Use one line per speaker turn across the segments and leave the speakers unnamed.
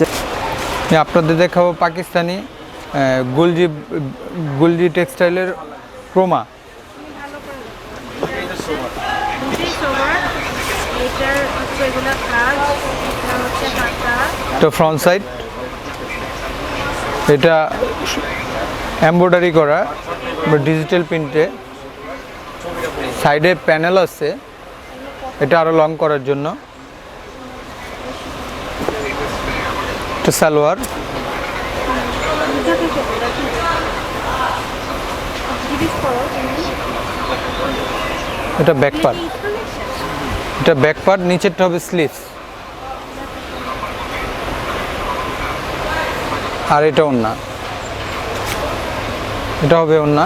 আমি আপনাদের দেখাবো পাকিস্তানি গুলজি গুলজি টেক্সটাইলের ক্রোমা।
এটা
ফ্রন্ট সাইড। এটা এমব্রয়ডারি করা ডিজিটাল প্রিন্টে। সাইডে প্যানেল আছে, এটা আরও লং করার জন্য। এটা সালোয়ার। এটা ব্যাক পার্ট এটা ব্যাক পার্ট নিচেরটা হবে স্লিভস আর এটা ওন্না এটা হবে ওন্না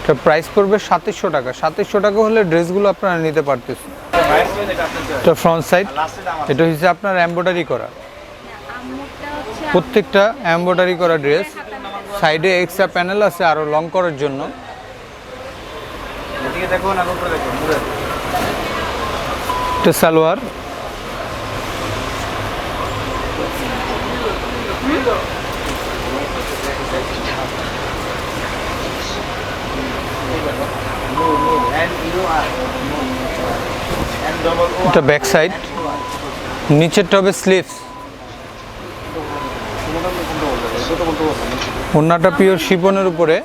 এটা প্রাইস পড়বে সাতাইশশো টাকা। সাতাইশশো টাকা হলে ড্রেসগুলো আপনারা নিতে পারতেছেন। এটা ফ্রন্ট সাইড এটা হচ্ছে আপনার এমব্রয়ডারি করা। প্রত্যেকটা এমব্রয়ডারি করা ড্রেস সাইডে এক্সট্রা প্যানেল আছে আরও লং করার জন্য। এটা সালোয়ার। এটা ব্যাক সাইড নিচেরটা হবে স্লিভস ওন্নাটা পিওর শিপনের উপরে।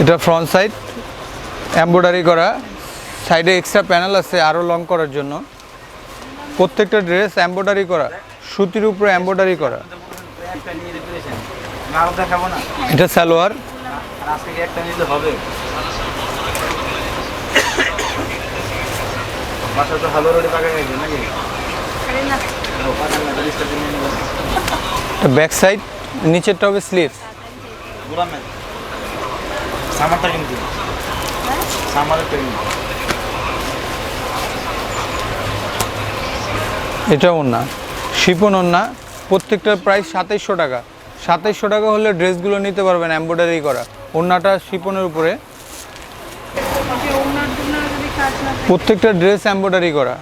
এটা ফ্রন্ট সাইড এমব্রয়ডারি করা। সাইডে এক্সট্রা প্যানেল আছে আরও লং করার জন্য। প্রত্যেকটা ড্রেস এমব্রয়ডারি করা, সুতির উপরে এমব্রয়ডারি করা। এটা সালোয়ার।
বাসা তো ভালো রোডে পাকা গেছে নাকি?
ব্যাক সাইড নিচেরটা হবে স্লিভস
গোলামে সামারটা কিন্তু সামারের ট্রেনিং
এটা ওন্না শিপন ওন্না প্রত্যেকটার প্রাইস সাতাইশশো টাকা। সাতাইশশো টাকা হলে ড্রেসগুলো নিতে পারবেন এমব্রয়ডারি করা। ওন্নাটা শিপনের উপরে
যে ওনার জন্য যদি কাজ না থাকে
প্রত্যেকটা ড্রেস এমব্রয়ডারি করা।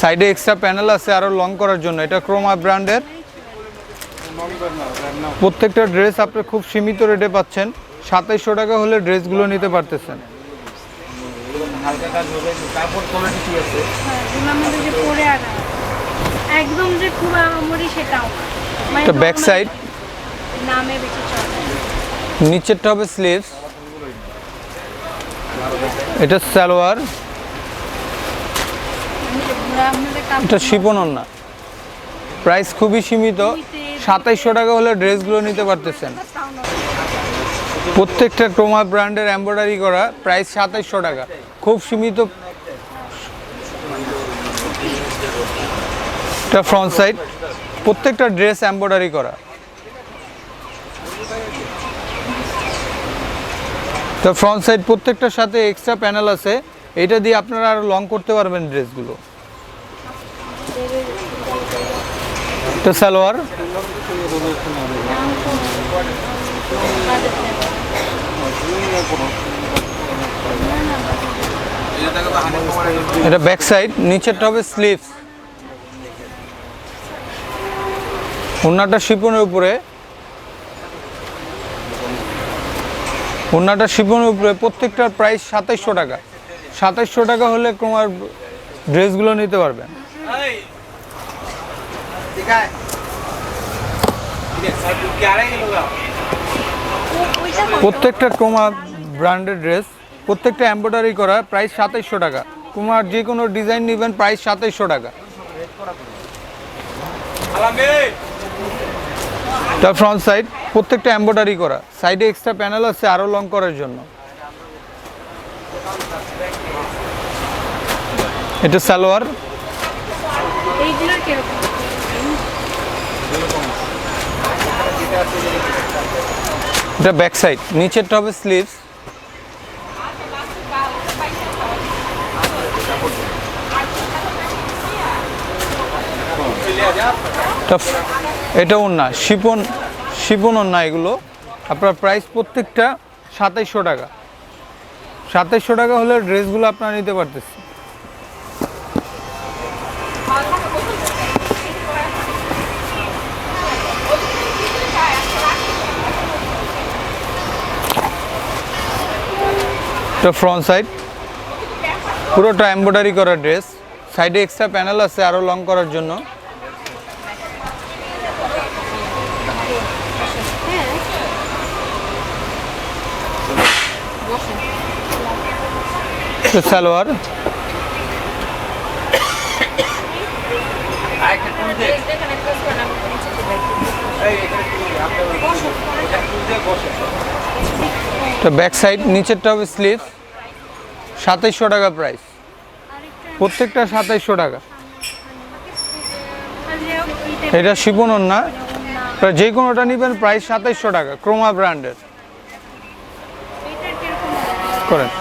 সাইডে এক্সট্রা প্যানেল আছে আরও লং করার জন্য। এটা ক্রোমা ব্র্যান্ডের প্রত্যেকটা ড্রেস আপনি খুব সীমিত রেটে পাচ্ছেন। সাতাইশশো টাকা হলে ড্রেসগুলো নিতে পারতেছেন।
একদম যে খুব আমরি সেটাও মানে
এটা ব্যাক সাইড
নামে বেশি চলে।
নিচেরটা হবে স্লিভস এটা সালোয়ার। এটা শিপন না। প্রাইস খুবই সীমিত। সাতাইশশো টাকা হলে ড্রেসগুলো নিতে পারতেছেন। প্রত্যেকটা ক্রোমা ব্র্যান্ডের এমব্রয়ডারি করা, প্রাইস সাতাইশশো টাকা। খুব সীমিত। এটা ফ্রন্ট সাইড প্রত্যেকটা ড্রেস এমব্রয়ডারি করা। তো ফ্রন্ট সাইড প্রত্যেকটার সাথে এক্সট্রা প্যানেল আছে। এটা দিয়ে আপনারা আরও লং করতে পারবেন ড্রেসগুলো এটা সালোয়ার। এটা ব্যাক সাইড নিচেরটা হবে স্লিভস ওনাটা শিপনের উপরে। ওনাটা শিপনের উপরে, প্রত্যেকটার প্রাইস সাতাইশশো টাকা। সাতাইশশো টাকা হলে তোমার ড্রেসগুলো নিতে পারবেন। প্রত্যেকটা ক্রোমা ব্র্যান্ডের ড্রেস প্রত্যেকটা এমব্রয়ডারি করা প্রাইস সাতাইশশো টাকা। কুমার যে কোনো ডিজাইন নেবেন প্রাইস সাতাইশশো টাকা। তার ফ্রন্ট সাইড প্রত্যেকটা এমব্রয়ডারি করা। সাইডে এক্সট্রা প্যানেল আছে আরও লং করার জন্য। এটা সালোয়ার। এটা ব্যাক সাইড নিচেরটা হবে স্লিভস এটা ওন্না শিপন শিপন না এগুলো। আপনার প্রাইস প্রত্যেকটা সাতাইশশো টাকা। সাতাইশশো টাকা হলে ড্রেসগুলো আপনারা নিতে পারতেছে ফ্রন্ট সাইড পুরোটা এমব্রয়ডারি করা ড্রেস সাইডে এক্সট্রা প্যানেল আছে আরও লং করার জন্য তো সালোয়ার
আরেকটা তুলতে এই এখানে তুলতে আপনার এটা তুলতে বসে
তো ব্যাক সাইড নিচেরটা হবে স্লিভ সাতাইশশো টাকা প্রাইস প্রত্যেকটা সাতাইশশো টাকা। এটা শিপন না? যে কোনোটা নেবেন প্রাইস সাতাইশশো টাকা, ক্রোমা ব্র্যান্ডের করেন